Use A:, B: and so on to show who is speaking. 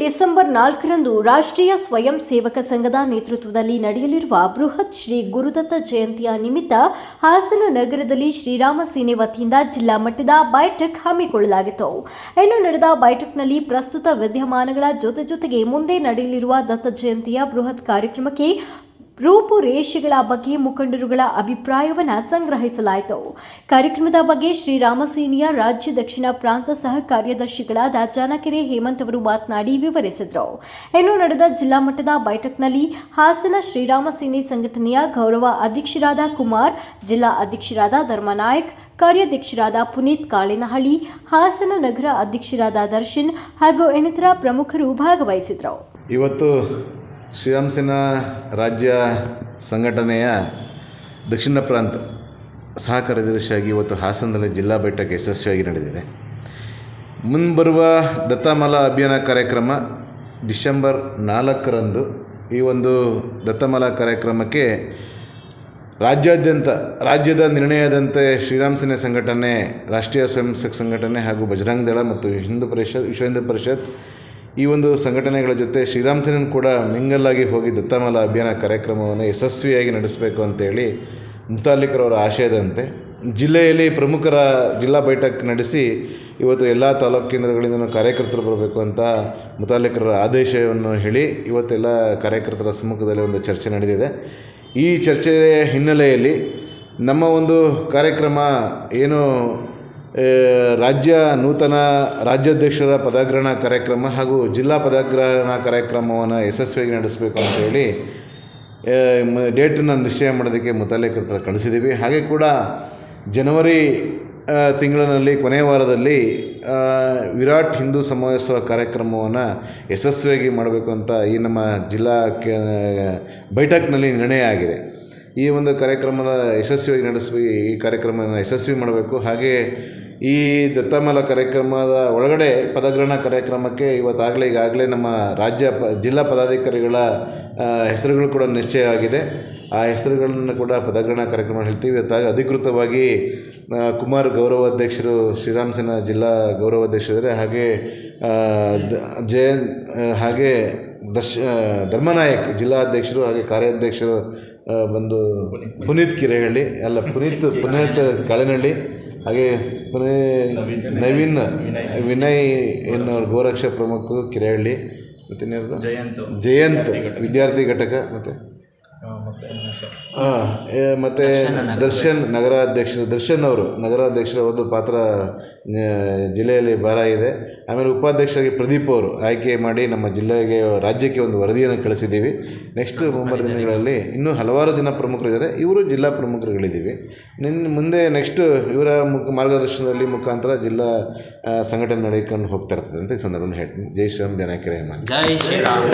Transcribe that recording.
A: December ನಾಲ್ಕರಂದು ರಾಷ್ಟ್ರೀಯ ಸ್ವಯಂ ಸೇವಕ ಸಂಘದ ನೇತೃತ್ವದಲ್ಲಿ ನಡೆಯಲಿರುವ ಬೃಹತ್ ಶ್ರೀ ಗುರುದತ್ತ ಜಯಂತಿಯ ನಿಮಿತ್ತ ಹಾಸನ ನಗರದಲ್ಲಿ ಶ್ರೀರಾಮ ಸೇನೆ ವತಿಯಿಂದ ಜಿಲ್ಲಾ ಮಟ್ಟದ ಬೈಠಕ್ ಹಮ್ಮಿಕೊಳ್ಳಲಾಗಿತ್ತು. ಇನ್ನು ನಡೆದ ಬೈಠಕ್ನಲ್ಲಿ ಪ್ರಸ್ತುತ ವಿದ್ಯಮಾನಗಳ ಜೊತೆ ಜೊತೆಗೆ ಮುಂದೆ ನಡೆಯಲಿರುವ ದತ್ತ ಜಯಂತಿಯ ಬೃಹತ್ ಕಾರ್ಯಕ್ರಮಕ್ಕೆ ರೂಪುರೇಷೆಗಳ ಬಗ್ಗೆ ಮುಖಂಡರುಗಳ ಅಭಿಪ್ರಾಯವನ್ನು ಸಂಗ್ರಹಿಸಲಾಯಿತು. ಕಾರ್ಯಕ್ರಮದ ಬಗ್ಗೆ ಶ್ರೀರಾಮ ರಾಮಸೇನಿಯ ರಾಜ್ಯ ದಕ್ಷಿಣ ಪ್ರಾಂತ ಸಹ ಕಾರ್ಯದರ್ಶಿಗಳಾದ ಜಾನಕೆರೆ ಹೇಮಂತ್ ಅವರು ಮಾತನಾಡಿ ವಿವರಿಸಿದರು. ಇನ್ನು ನಡೆದ ಜಿಲ್ಲಾ ಮಟ್ಟದ ಬೈಠಕ್ನಲ್ಲಿ ಹಾಸನ ಶ್ರೀರಾಮ ಸೇನೆ ಸಂಘಟನೆಯ ಗೌರವ ಅಧ್ಯಕ್ಷರಾದ ಕುಮಾರ್, ಜಿಲ್ಲಾ ಅಧ್ಯಕ್ಷರಾದ ಧರ್ಮನಾಯಕ್, ಕಾರ್ಯಾಧ್ಯಕ್ಷರಾದ ಪುನೀತ್ ಕಾಳಿನಹಳ್ಳಿ, ಹಾಸನ ನಗರ ಅಧ್ಯಕ್ಷರಾದ ದರ್ಶನ್ ಹಾಗೂ ಇನ್ನಿತರ ಪ್ರಮುಖರು ಭಾಗವಹಿಸಿದರು
B: ಇವತ್ತು ಶ್ರೀರಾಮ್ ಸೇನಾ ರಾಜ್ಯ ಸಂಘಟನೆಯ ದಕ್ಷಿಣ ಪ್ರಾಂತ ಸಹ ಕಾರ್ಯದರ್ಶಿಯಾಗಿ ಇವತ್ತು ಹಾಸನದಲ್ಲಿ ಜಿಲ್ಲಾ ಬೆಟ್ಟಕ್ಕೆ ಯಶಸ್ವಿಯಾಗಿ ನಡೆದಿದೆ. ಮುಂಬರುವ ದತ್ತಮಾಲಾ ಅಭಿಯಾನ ಕಾರ್ಯಕ್ರಮ ಡಿಸೆಂಬರ್ ನಾಲ್ಕರಂದು ಈ ಒಂದು ದತ್ತಮಾಲಾ ಕಾರ್ಯಕ್ರಮಕ್ಕೆ ರಾಜ್ಯಾದ್ಯಂತ, ರಾಜ್ಯದ ನಿರ್ಣಯದಂತೆ ಶ್ರೀರಾಮ್ ಸೇನೆ ಸಂಘಟನೆ, ರಾಷ್ಟ್ರೀಯ ಸ್ವಯಂ ಸಂಘಟನೆ ಹಾಗೂ ಬಜರಂಗ ದಳ ಮತ್ತು ಹಿಂದೂ ಪರಿಷತ್, ವಿಶ್ವ ಹಿಂದೂ ಪರಿಷತ್ ಈ ಒಂದು ಸಂಘಟನೆಗಳ ಜೊತೆ ಶ್ರೀರಾಮ್ ಸೇನನ್ ಕೂಡ ಮಿಂಗಲ್ಲಾಗಿ ಹೋಗಿ ದತ್ತಮಾಲ ಅಭಿಯಾನ ಕಾರ್ಯಕ್ರಮವನ್ನು ಯಶಸ್ವಿಯಾಗಿ ನಡೆಸಬೇಕು ಅಂತೇಳಿ ಮುತಾಲಿಕರವರ ಆಶಯದಂತೆ ಜಿಲ್ಲೆಯಲ್ಲಿ ಪ್ರಮುಖರ ಜಿಲ್ಲಾ ಬೈಠಕ್ ನಡೆಸಿ ಇವತ್ತು ಎಲ್ಲ ತಾಲೂಕು ಕೇಂದ್ರಗಳಿಂದ ಕಾರ್ಯಕರ್ತರು ಬರಬೇಕು ಅಂತ ಮುತಾಲಿಕರ ಆದೇಶವನ್ನು ಹೇಳಿ ಇವತ್ತೆಲ್ಲ ಕಾರ್ಯಕರ್ತರ ಸಮ್ಮುಖದಲ್ಲಿ ಒಂದು ಚರ್ಚೆ ನಡೆದಿದೆ. ಈ ಚರ್ಚೆಯ ಹಿನ್ನೆಲೆಯಲ್ಲಿ ನಮ್ಮ ಒಂದು ಕಾರ್ಯಕ್ರಮ ಏನು ರಾಜ್ಯ ನೂತನ ರಾಜ್ಯಾಧ್ಯಕ್ಷರ ಪದಗ್ರಹಣ ಕಾರ್ಯಕ್ರಮ ಹಾಗೂ ಜಿಲ್ಲಾ ಪದಗ್ರಹಣ ಕಾರ್ಯಕ್ರಮವನ್ನು ಯಶಸ್ವಿಯಾಗಿ ನಡೆಸಬೇಕು ಅಂತ ಹೇಳಿ ಡೇಟನ್ನು ನಿಶ್ಚಯ ಮಾಡೋದಕ್ಕೆ ಮುತಾಲಿಕರ ಹತ್ರ ಕಳಿಸಿದ್ದೀವಿ ಹಾಗೆ ಕೂಡ ಜನವರಿ ತಿಂಗಳಿನಲ್ಲಿ ಕೊನೆಯ ವಾರದಲ್ಲಿ ವಿರಾಟ್ ಹಿಂದೂ ಸಮಾವೇಶ ಕಾರ್ಯಕ್ರಮವನ್ನು ಯಶಸ್ವಿಯಾಗಿ ಮಾಡಬೇಕು ಅಂತ ಈ ನಮ್ಮ ಜಿಲ್ಲಾ ಕೇ, ಬೈಠಕ್ನಲ್ಲಿ ನಿರ್ಣಯ ಆಗಿದೆ. ಈ ಒಂದು ಕಾರ್ಯಕ್ರಮದ ಯಶಸ್ವಿಯಾಗಿ ನಡೆಸಿ ಈ ಕಾರ್ಯಕ್ರಮವನ್ನು ಯಶಸ್ವಿ ಮಾಡಬೇಕು. ಹಾಗೆ ಈ ದತ್ತಮಾಲ ಕಾರ್ಯಕ್ರಮದ ಒಳಗಡೆ ಪದಗ್ರಹಣ ಕಾರ್ಯಕ್ರಮಕ್ಕೆ ಇವತ್ತಾಗಲೇ ಈಗಾಗಲೇ ನಮ್ಮ ರಾಜ್ಯ ಪ, ಜಿಲ್ಲಾ ಪದಾಧಿಕಾರಿಗಳ ಹೆಸರುಗಳು ಕೂಡ ನಿಶ್ಚಯ ಆಗಿದೆ. ಆ ಹೆಸರುಗಳನ್ನು ಕೂಡ ಪದಗ್ರಹಣ ಕಾರ್ಯಕ್ರಮ ಹೇಳ್ತೀವಿ. ಇವತ್ತಾಗ ಅಧಿಕೃತವಾಗಿ ಕುಮಾರ್ ಗೌರವಾಧ್ಯಕ್ಷರು ಶ್ರೀರಾಮ್ ಸೇನಾ ಜಿಲ್ಲಾ ಗೌರವಾಧ್ಯಕ್ಷರಿದ್ದಾರೆ ಹಾಗೆ ಜಯನ್ ಹಾಗೆ ದಶ್ ಧರ್ಮನಾಯಕ್ ಜಿಲ್ಲಾಧ್ಯಕ್ಷರು ಹಾಗೆ ಕಾರ್ಯಾಧ್ಯಕ್ಷರು ಬಂದು ಪುನೀತ್ ಕಿರೇಹಳ್ಳಿ, ಅಲ್ಲ ಪುನೀತ್ ಪುನೀತ್ ಕಾಳೆನಹಳ್ಳಿ ಹಾಗೆ ನವೀನ್ ವಿನಯ್ ಎನ್ನುವರು ಗೋರಕ್ಷ ಪ್ರಮುಖ ಕಿರೇಹಳ್ಳಿ ಮತ್ತು ಇನ್ಯಾರ್ದು?
C: ಜಯಂತ್
B: ಜಯಂತ್ ವಿದ್ಯಾರ್ಥಿ ಘಟಕ ಮತ್ತೆ ಹಾಂ ಮತ್ತು ದರ್ಶನ್ ನಗರಾಧ್ಯಕ್ಷರು ದರ್ಶನ್ ಅವರು ನಗರಾಧ್ಯಕ್ಷರ ಒಂದು ಪಾತ್ರ ಜಿಲ್ಲೆಯಲ್ಲಿ ಭಾರ ಇದೆ ಆಮೇಲೆ ಉಪಾಧ್ಯಕ್ಷರಾಗಿ ಪ್ರದೀಪ್ ಅವರು ಆಯ್ಕೆ ಮಾಡಿ ನಮ್ಮ ಜಿಲ್ಲೆಗೆ ರಾಜ್ಯಕ್ಕೆ ಒಂದು ವರದಿಯನ್ನು ಕಳಿಸಿದ್ದೀವಿ. ನೆಕ್ಸ್ಟ್ ಮುಂಬರುವ ದಿನಗಳಲ್ಲಿ ಇನ್ನೂ ಹಲವಾರು ಜನ ಪ್ರಮುಖರಿದ್ದಾರೆ ಇವರು ಜಿಲ್ಲಾ ಪ್ರಮುಖರುಗಳಿದ್ದೀವಿ. ನಿನ್ನ ಮುಂದೆ ನೆಕ್ಸ್ಟ್ ಇವರ ಮುಖ ಮಾರ್ಗದರ್ಶನದಲ್ಲಿ ಮುಖಾಂತರ ಜಿಲ್ಲಾ ಸಂಘಟನೆ ನಡೆಕೊಂಡು ಹೋಗ್ತಾ ಇರ್ತದೆ ಅಂತ ಈ ಸಂದರ್ಭದಲ್ಲಿ ಹೇಳ್ತೀನಿ. ಜೈ ಶ್ರೀರಾಮ್ ಜನಕೆರೆ
D: ಜೈ ಶ್ರೀರಾಮ್.